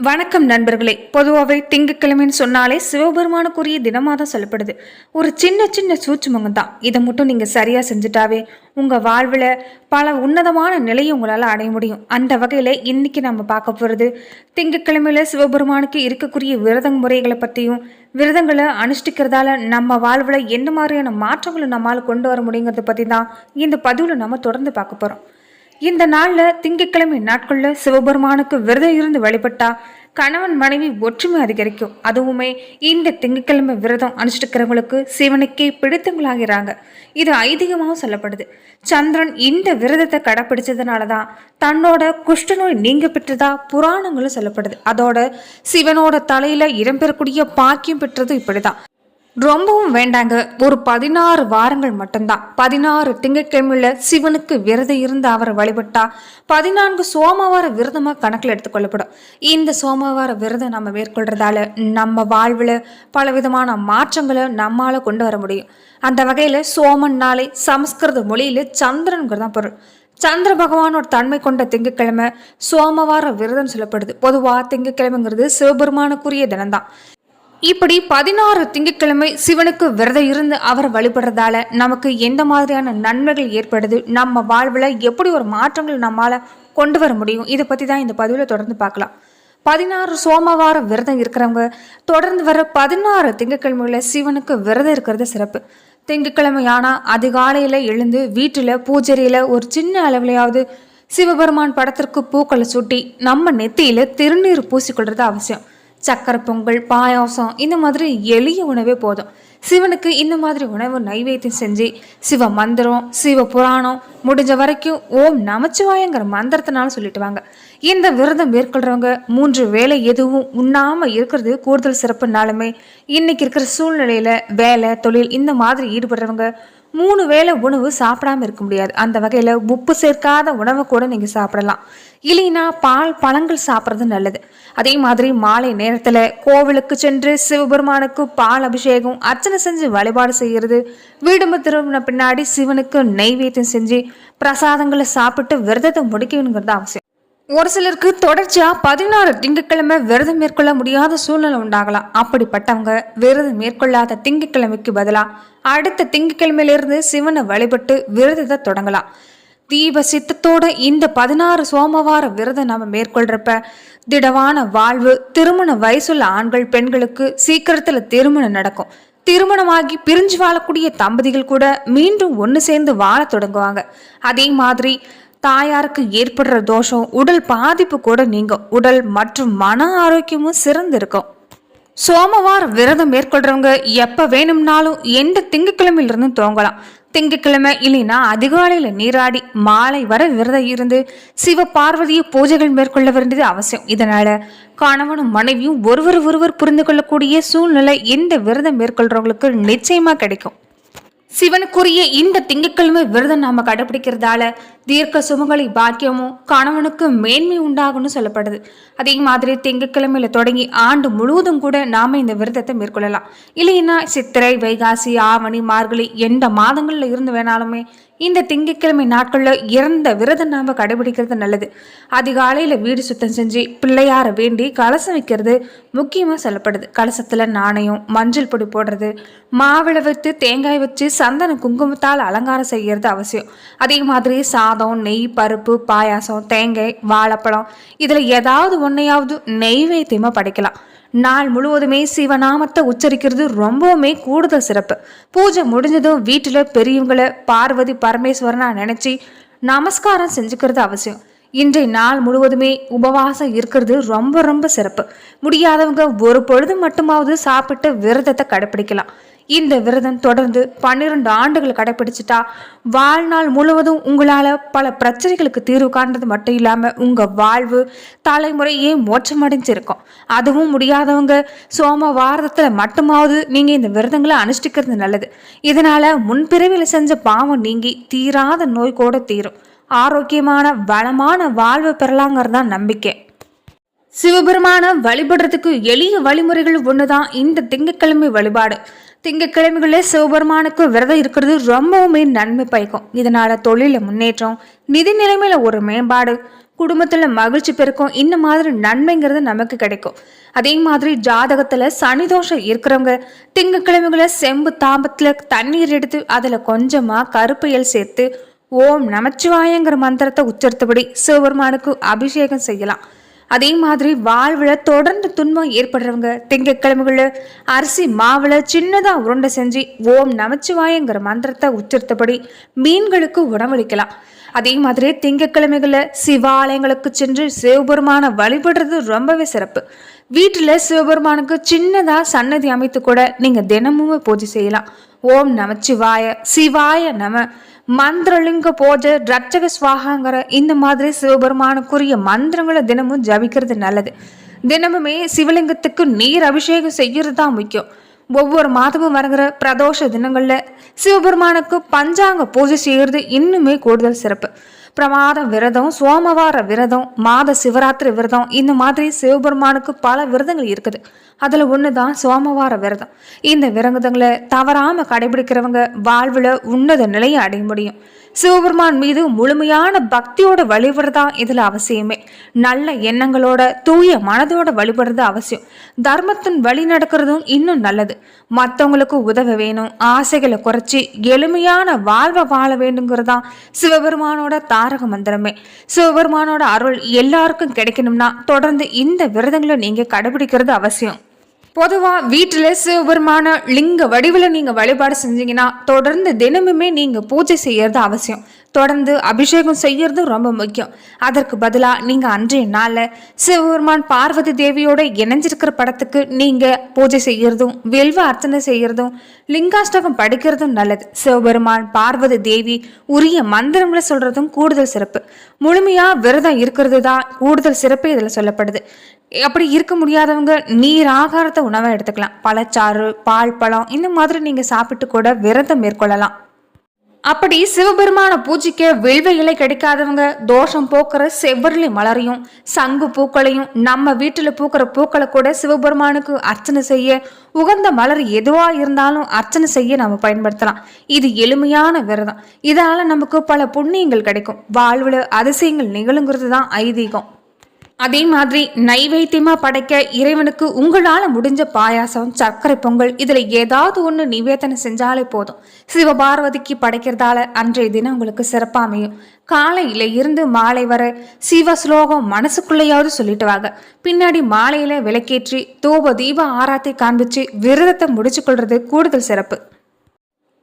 வணக்கம் நண்பர்களே. பொதுவாகவே திங்கட்கிழமைன்னு சொன்னாலே சிவபெருமானுக்குரிய தினமாக தான் சொல்லப்படுது. ஒரு சின்ன சின்ன சூட்சுமங்க தான் இதை மட்டும் நீங்கள் சரியாக செஞ்சுட்டாவே உங்கள் வாழ்வில் பல உன்னதமான நிலையை உங்களால் அடைய முடியும். அந்த வகையில் இன்றைக்கி நம்ம பார்க்க போகிறது திங்கட்கிழமையில சிவபெருமானுக்கு இருக்கக்கூடிய விரத முறைகளை பற்றியும் விரதங்களை அனுஷ்டிக்கிறதால நம்ம வாழ்வில் என்ன மாதிரியான மாற்றங்களை நம்மால் கொண்டு வர முடியுங்கிறத பற்றி தான் இந்த பதிவில் நம்ம தொடர்ந்து பார்க்க போகிறோம் இந்த நாளில் திங்கட்கிழமை நாட்களில் சிவபெருமானுக்கு விரதம் இருந்து வழிபட்டா கணவன் மனைவி ஒற்றுமை அதிகரிக்கும். அதுவுமே இந்த திங்கட்கிழமை விரதம் அனுஷ்டிக்கிறவங்களுக்கு சிவனுக்கே பிடித்தவங்களாகிறாங்க. இது ஐதீகமாகவும் சொல்லப்படுது. சந்திரன் இந்த விரதத்தை கடைப்பிடிச்சதுனால தான் தன்னோட குஷ்டநோய் நீங்க பெற்றதா புராணங்களும் சொல்லப்படுது. அதோட சிவனோட தலையில இடம்பெறக்கூடிய பாக்கியம் பெற்றது இப்படிதான். ரொம்பவும் வேண்டாங்க. ஒரு பதினாறு வாரங்கள் மட்டும்தான். பதினாறு திங்கட்கிழமையில சிவனுக்கு விரதம் இருந்து அவரை வழிபட்டா பதினான்கு சோமவார விரதமா கணக்கில் எடுத்துக்கொள்ளப்படும் இந்த சோமவார விரதம் நம்ம மேற்கொள்றதால நம்ம வாழ்வில் பலவிதமான மாற்றங்களை நம்மால் கொண்டு வர முடியும். அந்த வகையில சோமன் நாளை சமஸ்கிருத மொழியில சந்திரனுங்கிறது தான் பொருள். சந்திர பகவானோட தன்மை கொண்ட திங்கட்கிழமை சோமவார விரதம் சொல்லப்படுது. பொதுவாக திங்கட்கிழமைங்கிறது சிவபெருமானுக்குரிய தினம்தான். இப்படி பதினாறு திங்கட்கிழமை சிவனுக்கு விரதம் இருந்து அவரை வழிபடுறதால நமக்கு எந்த மாதிரியான நன்மைகள் ஏற்படுது நம்ம வாழ்வில் எப்படி ஒரு மாற்றங்கள் நம்மால் கொண்டு வர முடியும்? இதை பற்றி தான் இந்த பதிவில் தொடர்ந்து பார்க்கலாம். பதினாறு சோமவார விரதம் இருக்கிறவங்க தொடர்ந்து வர பதினாறு திங்கட்கிழமையில் சிவனுக்கு விரதம் இருக்கிறது சிறப்பு. திங்கட்கிழமை ஆனால் அதிகாலையில் எழுந்து வீட்டில் பூஜையில் ஒரு சின்ன அளவுலையாவது சிவபெருமான் படத்திற்கு பூக்களை சுட்டி நம்ம நெத்தியில் திருநீர் பூசிக்கொள்றது அவசியம். சக்கரை பொங்கல் பாயாசம் இந்த மாதிரி எளிய உணவே போதும். சிவனுக்கு இந்த மாதிரி உணவு நைவேத்தியம் செஞ்சு சிவ மந்திரம் சிவ புராணம் முடிஞ்ச வரைக்கும் ஓம் நமச்சிவாயங்கிற மந்திரத்தினால சொல்லிட்டு வாங்க. இந்த விரதம் மேற்கொள்றவங்க மூன்று வேலை எதுவும் உண்ணாம இருக்கிறது கூடுதல் சிறப்புனாலுமே இன்னைக்கு இருக்கிற சூழ்நிலையில வேலை தொழில் இந்த மாதிரி ஈடுபடுறவங்க மூணு வேளை உணவு சாப்பிடாம இருக்க முடியாது. அந்த வகையில் உப்பு சேர்க்காத உணவை கூட நீங்கள் சாப்பிடலாம். இல்லைன்னா பால் பழங்கள் சாப்பிட்றது நல்லது. அதே மாதிரி மாலை நேரத்தில் கோவிலுக்கு சென்று சிவபெருமானுக்கு பால் அபிஷேகம் அர்ச்சனை செஞ்சு வழிபாடு செய்கிறது வீடும்பு திரும்பின பின்னாடி சிவனுக்கு நெய்வேத்தியம் செஞ்சு பிரசாதங்களை சாப்பிட்டு விரதத்தை முடிக்கணுங்கிறது அவசியம். ஒரு சிலருக்கு தொடர்ச்சியா பதினாறு திங்கட்கிழமை விரதம் மேற்கொள்ள முடியாத சூழ்நிலை உண்டாகலாம். அப்படிப்பட்டவங்க விரதம் மேற்கொள்ளாத திங்கட்கிழமைக்கு பதிலாக அடுத்த திங்கட்கிழமையிலிருந்து சிவனை வழிபட்டு விரதத்தை தொடங்கலாம். தீப சித்தத்தோட இந்த பதினாறு சோமவார விரதம் நம்ம மேற்கொள்றப்ப திடவான வாழ்வு திருமண வயசுள்ள ஆண்கள் பெண்களுக்கு சீக்கிரத்தில் திருமணம் நடக்கும். திருமணமாகி பிரிஞ்சு வாழக்கூடிய தம்பதிகள் கூட மீண்டும் ஒன்று சேர்ந்து வாழ தொடங்குவாங்க. அதே மாதிரி தாயாருக்கு ஏற்படுற தோஷம் உடல் பாதிப்பு கூட நீங்கும். உடல் மற்றும் மன ஆரோக்கியமும் சிறந்து இருக்கும் சோமவார விரதம் மேற்கொள்றவங்க எப்போ வேணும்னாலும் எந்த திங்கக்கிழமையிலிருந்து துவங்கலாம் திங்கக்கிழமை இல்லைன்னா அதிகாலையில் நீராடி மாலை வர விரதம் இருந்து சிவ பார்வதியை பூஜைகள் மேற்கொள்ள வேண்டியது அவசியம். இதனால கணவனும் மனைவியும் ஒருவர் ஒருவர் புரிந்து கொள்ளக்கூடிய சூழ்நிலை இந்த விரதம் மேற்கொள்றவங்களுக்கு நிச்சயமா கிடைக்கும். சிவனுக்குரிய இந்த திங்கட்கிழமை விரதம் நாம கடைபிடிக்கிறதால தீர்க்க சுமங்கலி பாக்கியமும் கணவனுக்கு மேன்மை உண்டாகும்னு சொல்லப்படுது. அதே மாதிரி திங்கட்கிழமையில தொடங்கி ஆண்டு முழுவதும் கூட நாம இந்த விரதத்தை மேற்கொள்ளலாம். இல்லைன்னா சித்திரை வைகாசி ஆவணி மார்கழி எந்த மாதங்கள்ல இருந்து வேணாலுமே இந்த திங்கட்கிழமை நாட்களில் இறந்த விரதம் நாம் கடைபிடிக்கிறது நல்லது. அதிகாலையில் வீடு சுத்தம் செஞ்சு பிள்ளையார வேண்டி கலசம் வைக்கிறது முக்கியமாக சொல்லப்படுது. கலசத்தில் நாணயம் மஞ்சள் பொடி போடுறது மாவிளை வைத்து தேங்காய் வச்சு சந்தன குங்குமத்தால் அலங்காரம் செய்கிறது அவசியம். அதே மாதிரி சாதம் நெய் பருப்பு பாயாசம் தேங்காய் வாழைப்பழம் இதில் ஏதாவது ஒன்றையாவது நெய்வேத்தியமாக படைக்கலாம். நாள் முழுவதுமே சிவநாமத்தை உச்சரிக்கிறது ரொம்பவுமே கூடுதல் சிறப்பு. பூஜை முடிஞ்சதும் வீட்டில் பெரியவங்களை பார்வதி பரமேஸ்வரனா நினச்சி நமஸ்காரம் செஞ்சுக்கிறது அவசியம். இன்றைய நாள் முழுவதுமே உபவாசம் இருக்கிறது ரொம்ப ரொம்ப சிறப்பு. முடியாதவங்க ஒரு பொழுது மட்டுமாவது சாப்பிட்டு விரதத்தை கடைப்பிடிக்கலாம். இந்த விரதம் தொடர்ந்து பன்னிரண்டு ஆண்டுகள் கடைபிடிச்சிட்டா வாழ்நாள் முழுவதும் உங்களால் பல பிரச்சனைகளுக்கு தீர்வு காண்றது மட்டும் இல்லாமல் உங்கள் வாழ்வு தலைமுறையே மோட்சமடைஞ்சிருக்கும் அதுவும் முடியாதவங்க சோம வாரத்தில் மட்டுமாவது நீங்கள் இந்த விரதங்களை அனுஷ்டிக்கிறது நல்லது. இதனால் முன்பிறவியில் செஞ்ச பாவம் நீங்கி தீராத நோய் கூட தீரும். ஆரோக்கியமான வளமான வாழ்வு பெறலாங்கிறது தான் நம்பிக்கை. சிவபெருமான வழிபடுறதுக்கு எளிய வழிமுறைகள் ஒன்று தான் இந்த திங்கட்கிழமை வழிபாடு. திங்கட்கிழமைகளில் சிவபெருமானுக்கு விரதம் இருக்கிறது ரொம்பவுமே நன்மை பயக்கும். இதனால தொழில முன்னேற்றம் நிதி நிலைமையில ஒரு மேம்பாடு குடும்பத்தில் மகிழ்ச்சி பெருக்கும். இந்த மாதிரி நன்மைங்கிறது நமக்கு கிடைக்கும். அதே மாதிரி ஜாதகத்தில் சனி தோஷம் இருக்கிறவங்க திங்கக்கிழமைகளை செம்பு தாம்பத்தில் தண்ணீர் எடுத்து அதில் கொஞ்சமாக கருப்பையல் சேர்த்து ஓம் நமச்சிவாயங்கிற மந்திரத்தை உச்சரித்தபடி சிவபெருமானுக்கு அபிஷேகம் செய்யலாம். அதே மாதிரி வாழ்வில் தொடர்ந்து துன்பம் ஏற்படுறவங்க திங்கக்கிழமைகளில் அரிசி மாவில் சின்னதாக உருண்டை செஞ்சு ஓம் நமச்சிவாயங்கிற மந்திரத்தை உச்சரித்தபடி மீன்களுக்கு உணவளிக்கலாம். அதே மாதிரி திங்கக்கிழமைகளில் சிவாலயங்களுக்கு சென்று சிவபெருமானை வழிபடுறது ரொம்பவே சிறப்பு. வீட்டில் சிவபெருமானுக்கு சின்னதாக சன்னதி அமைத்து கூட நீங்கள் தினமும் பூஜை செய்யலாம். ஓம் நமச்சிவாய சிவாய நம மந்திரலிங்க பூஜை ரட்சக சுவாகாங்கிற இந்த மாதிரி சிவபெருமானுக்குரிய மந்திரங்களை தினமும் ஜபிக்கிறது நல்லது. தினமுமே சிவலிங்கத்துக்கு நீர் அபிஷேகம் செய்யறது தான் முக்கியம். ஒவ்வொரு மாதமும் வருகிற பிரதோஷ தினங்களில் சிவபெருமானுக்கு பஞ்சாங்க பூஜை செய்கிறது இன்னுமே கூடுதல் சிறப்பு. பிரமாத விரதம் சோமவார விரதம் மாத சிவராத்திரி விரதம் இந்த மாதிரி சிவபெருமானுக்கு பல விரதங்கள் இருக்குது. அதில் ஒன்று தான் சோமவார விரதம். இந்த விரதங்களை தவறாமல் கடைபிடிக்கிறவங்க வாழ்வில் உன்னத நிலையை அடைய முடியும். சிவபெருமான் மீது முழுமையான பக்தியோட வழிபடுறதா இதில் அவசியமே. நல்ல எண்ணங்களோட தூய மனதோட வழிபடுறது அவசியம். தர்மத்தின் வழி நடக்கிறதும் இன்னும் நல்லது. மற்றவங்களுக்கு உதவ வேணும் ஆசைகளை குறைச்சி எளிமையான வாழ்வை வாழ வேண்டுங்கிறதா சிவபெருமானோட தாரக மந்திரமே. சிவபெருமானோட அருள் எல்லாருக்கும் கிடைக்கணும்னா தொடர்ந்து இந்த விரதங்களை நீங்கள் கடைபிடிக்கிறது அவசியம். பொதுவாக வீட்டில் சிவபெருமான லிங்க வடிவில் நீங்கள் வழிபாடு செஞ்சீங்கன்னா தொடர்ந்து தினமுமே நீங்கள் பூஜை செய்யறது அவசியம். தொடர்ந்து அபிஷேகம் செய்யறது ரொம்ப முக்கியம். அதற்கு பதிலாக நீங்கள் அன்றைய நாளில் சிவபெருமான் பார்வதி தேவியோட இணைஞ்சிருக்கிற படத்துக்கு நீங்கள் பூஜை செய்யறதும் வெல்வ அர்ச்சனை செய்யறதும் லிங்காஷ்டகம் படிக்கிறதும் நல்லது. சிவபெருமான் பார்வதி தேவி உரிய மந்திரங்களை சொல்றதும் கூடுதல் சிறப்பு. முழுமையாக விரதம் இருக்கிறது தான் கூடுதல் சிறப்பு இதில் சொல்லப்படுது. அப்படி இருக்க முடியாதவங்க நீர் ஆகாரத்தை உணவை எடுத்துக்கலாம். பழச்சாறு பால் பழம் இந்த மாதிரி நீங்கள் சாப்பிட்டு கூட விரதம் மேற்கொள்ளலாம். அப்படி சிவபெருமான பூஜைக்க வில்வ இலை கிடைக்காதவங்க தோஷம் போக்குற செவ்வரளி மலரையும் சங்கு பூக்களையும் நம்ம வீட்டில் பூக்கிற பூக்களை கூட சிவபெருமானுக்கு அர்ச்சனை செய்ய உகந்த மலர் எதுவா இருந்தாலும் அர்ச்சனை செய்ய நம்ம பயன்படுத்தலாம். இது எளிமையான விரதம். இதனால நமக்கு பல புண்ணியங்கள் கிடைக்கும். வாழ்வில் அதிசயங்கள் நிகழுங்கிறது தான் ஐதீகம். அதே மாதிரி நைவேத்தியமா படைக்க இறைவனுக்கு உங்களால முடிஞ்ச பாயாசம் சர்க்கரை பொங்கல் இதுல ஏதாவது ஒன்று நிவேதனை செஞ்சாலே போதும். சிவபார்வதிக்கு படைக்கிறதால அன்றைய தினம் உங்களுக்கு சிறப்பாக அமையும். காலையில இருந்து மாலை வர சிவ ஸ்லோகம் மனசுக்குள்ளேயாவது சொல்லிட்டு வாங்க. பின்னாடி மாலையில விளக்கேற்றி தூப தீப ஆராத்தை காண்பிச்சு விரதத்தை முடிச்சு கொள்றது கூடுதல் சிறப்பு.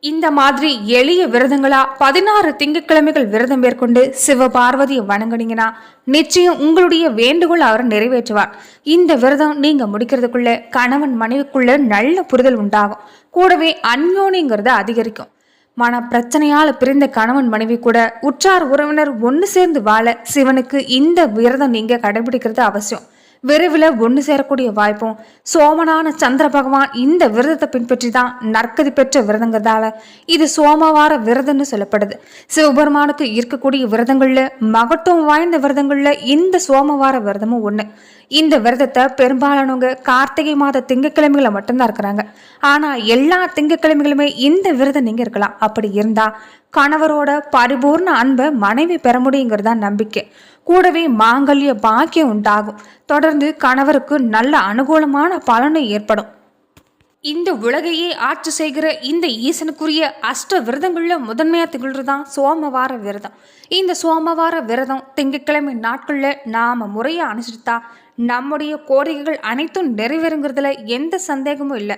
இந்த மாதிரி எளிய விரதங்களா பதினாறு திங்கட்கிழமைகள் விரதம் மேற்கொண்டு சிவ பார்வதியை வணங்குனீங்கன்னா நிச்சயம் உங்களுடைய வேண்டுகோள் அவர் நிறைவேற்றுவார். இந்த விரதம் நீங்க முடிக்கிறதுக்குள்ள கணவன் மனைவிக்குள்ள நல்ல புரிதல் உண்டாகும். கூடவே அந்யோனிங்கிறத அதிகரிக்கும். மன பிரச்சனையால் பிரிந்த கணவன் மனைவி கூட உற்றார் உறவினர் ஒன்று சேர்ந்து வாழ சிவனுக்கு இந்த விரதம் நீங்க கடைபிடிக்கிறது அவசியம். விரைவில் ஒன்று சேரக்கூடிய வாய்ப்பும் சோமனான சந்திர பகவான் இந்த விரதத்தை பின்பற்றி தான் நற்கதி பெற்ற விரதங்கிறதால இது சோமவார விரதம்னு சொல்லப்படுது. சிவபெருமானுக்கு இருக்கக்கூடிய விரதங்களில் மகத்துவம் வாய்ந்த விரதங்களில் இந்த சோமவார விரதமும் ஒன்று இந்த விரதத்தை பெரும்பாலானவங்க கார்த்திகை மாத திங்கக்கிழமைகளை மட்டும்தான் இருக்கிறாங்க. ஆனால் எல்லா திங்கக்கிழமைகளுமே இந்த விரதம் நீங்கள் இருக்கலாம். அப்படி இருந்தால் கணவரோட பரிபூர்ண அன்பை மனைவி பெற முடியுங்கிறது தான் நம்பிக்கை. கூடவே மாங்கல்ய பாக்கியம் உண்டாகும். தொடர்ந்து கணவருக்கு நல்ல அனுகூலமான பலனும் ஏற்படும். இந்த உலகையே ஆட்சி செய்கிற இந்த ஈசனுக்குரிய அஷ்ட விரதங்களில் முதன்மையாக திகழ்கிறதான் சோமவார விரதம். இந்த சோமவார விரதம் திங்கட்கிழமை நாட்களில் நாம் முறையை அனுசரித்தா நம்முடைய கோரிக்கைகள் அனைத்தும் நிறைவேறுங்கிறதுல எந்த சந்தேகமும் இல்லை.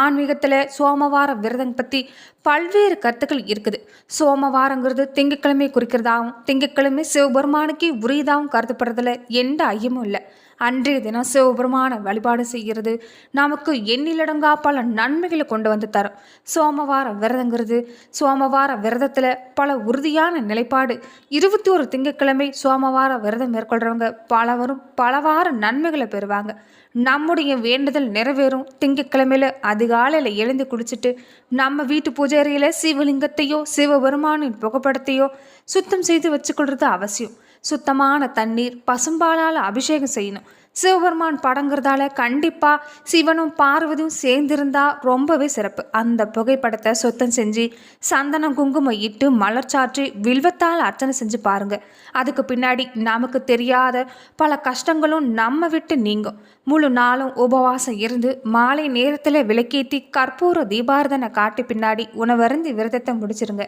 ஆன்மீகத்தில் சோமவார விரதம் பற்றி பல்வேறு கருத்துக்கள் இருக்குது. சோமவாரங்கிறது திங்கட்கிழமை குறிக்கிறதாகவும் திங்கட்கிழமை சிவபெருமானுக்கே உரியதாகவும் கருதப்படுறதுல எந்த ஐயமும் இல்லை. அன்றைய தினம் சிவபெருமான வழிபாடு செய்கிறது. நமக்கு எண்ணிலடங்கா பல நன்மைகளை கொண்டு வந்து தரும். சோமவார விரதங்கிறது. சோமவார விரதத்தில் பல உறுதியான நிலைப்பாடு. இருபத்தி ஒரு திங்கட்கிழமை சோமவார விரதம் மேற்கொள்கிறவங்க பலவரும் பலவார நன்மைகளை பெறுவாங்க. நம்முடைய வேண்டுதல் நிறைவேறும். திங்கட்கிழமையில அதிகாலையில் எழுந்து குடிச்சிட்டு நம்ம வீட்டு பூஜை சிவலிங்கத்தையோ சிவபெருமானின் புகைப்படத்தையோ சுத்தம் செய்து வச்சுக்கொள்றது அவசியம். சுத்தமான தண்ணீர் பசும்பாலால் அபிஷேகம் செய்யணும். சிவபெருமான் படங்கிறதால கண்டிப்பாக சிவனும் பார்வதியும் சேர்ந்திருந்தா ரொம்பவே சிறப்பு. அந்த புகைப்படத்தை சுத்தம் செஞ்சு சந்தனம் குங்குமம் இட்டு மலர் சாற்றி வில்வத்தால் அர்ச்சனை செஞ்சு பாருங்க. அதுக்கு பின்னாடி நமக்கு தெரியாத பல கஷ்டங்களும் நம்ம விட்டு நீங்கும். முழு நாளும் உபவாசம் இருந்து மாலை நேரத்தில் விளக்கேற்றி கற்பூர தீபாரதனை காட்டி பின்னாடி உணவருந்தி விரதத்தை முடிச்சிருங்க.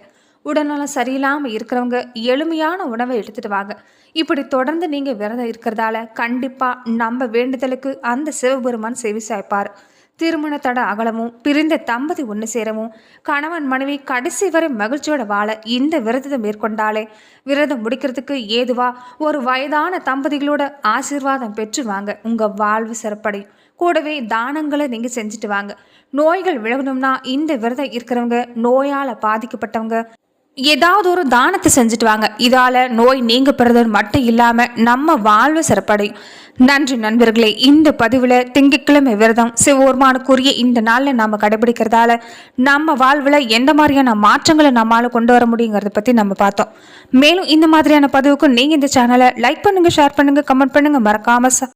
உடல்நலம் சரியில்லாமல் இருக்கிறவங்க எளிமையான உணவை எடுத்துட்டு வாங்க. இப்படி தொடர்ந்து நீங்கள் விரதம் இருக்கிறதால கண்டிப்பாக நம்ம வேண்டுதலுக்கு அந்த சிவபெருமான் செவி சாய்ப்பார். திருமண தட அகலமும் பிரிந்த தம்பதி ஒன்று சேரவும் கணவன் மனைவி கடைசி வரை மகிழ்ச்சியோட வாழ இந்த விரதத்தை மேற்கொண்டாலே விரதம் முடிக்கிறதுக்கு ஏதுவா ஒரு வயதான தம்பதிகளோட ஆசீர்வாதம் பெற்று வாங்க. உங்கள் வாழ்வு சிறப்படையும் கூடவே தானங்களை நீங்கள் செஞ்சுட்டு வாங்க. நோய்கள் விலகணும்னா இந்த விரதம் இருக்கிறவங்க நோயால் பாதிக்கப்பட்டவங்க ஏதாவது ஒரு தானத்தை செஞ்சுட்டு வாங்க. இதால நோய் நீங்க பெறுறது மட்டும் இல்லாம நம்ம வாழ்வு சிறப்படையும். நன்றி நண்பர்களே இந்த பதிவில் திங்கட்கிழமை விரதம் சிவபெருமானுக்குரிய இந்த நாளில் நாம் கடைபிடிக்கிறதால நம்ம வாழ்வில் எந்த மாதிரியான மாற்றங்களை நம்மளால் கொண்டு வர முடியுங்கிறத பற்றி நம்ம பார்த்தோம். மேலும் இந்த மாதிரியான பதிவுக்கு நீங்கள் இந்த சேனலை லைக் பண்ணுங்கள் ஷேர் பண்ணுங்கள் கமெண்ட் பண்ணுங்கள் மறக்காமல்